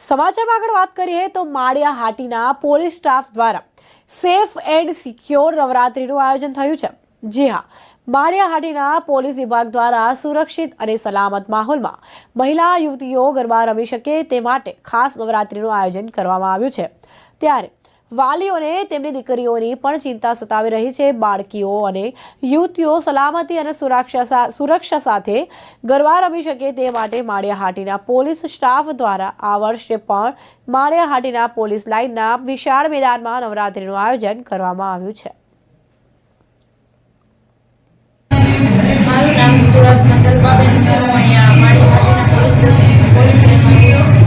સમાચારમાં આગળ વાત કરીએ તો માળિયા હાટીના પોલીસ સ્ટાફ દ્વારા સેફ એન્ડ સિક્યોર નવરાત્રિનું આયોજન થયું છે. જી હા, માળિયા હાટીના પોલીસ વિભાગ દ્વારા સુરક્ષિત અને સલામત માહોલમાં મહિલા, યુવતીઓ ગરબા રમી શકે તે માટે ખાસ નવરાત્રિનું આયોજન કરવામાં આવ્યું છે. ત્યારે વાલીઓને તેમની દીકરીઓની પણ ચિંતા સતાવી રહી છે. બાળકીઓ અને યુવતીઓ સલામતી અને સુરક્ષા સુરક્ષા સાથે ગરબા રમી શકે તે માટે માળિયાહાટીના પોલીસ સ્ટાફ દ્વારા આ વર્ષે પણ માળિયાહાટીના પોલીસ લાઇનના વિશાળ મેદાનમાં નવરાત્રીનું આયોજન કરવામાં આવ્યું છે. મારું નામ ચુડાસમા જલ્પાબેન છે. હું અહીંયા માળિયાહાટીના પોલીસ પોલીસ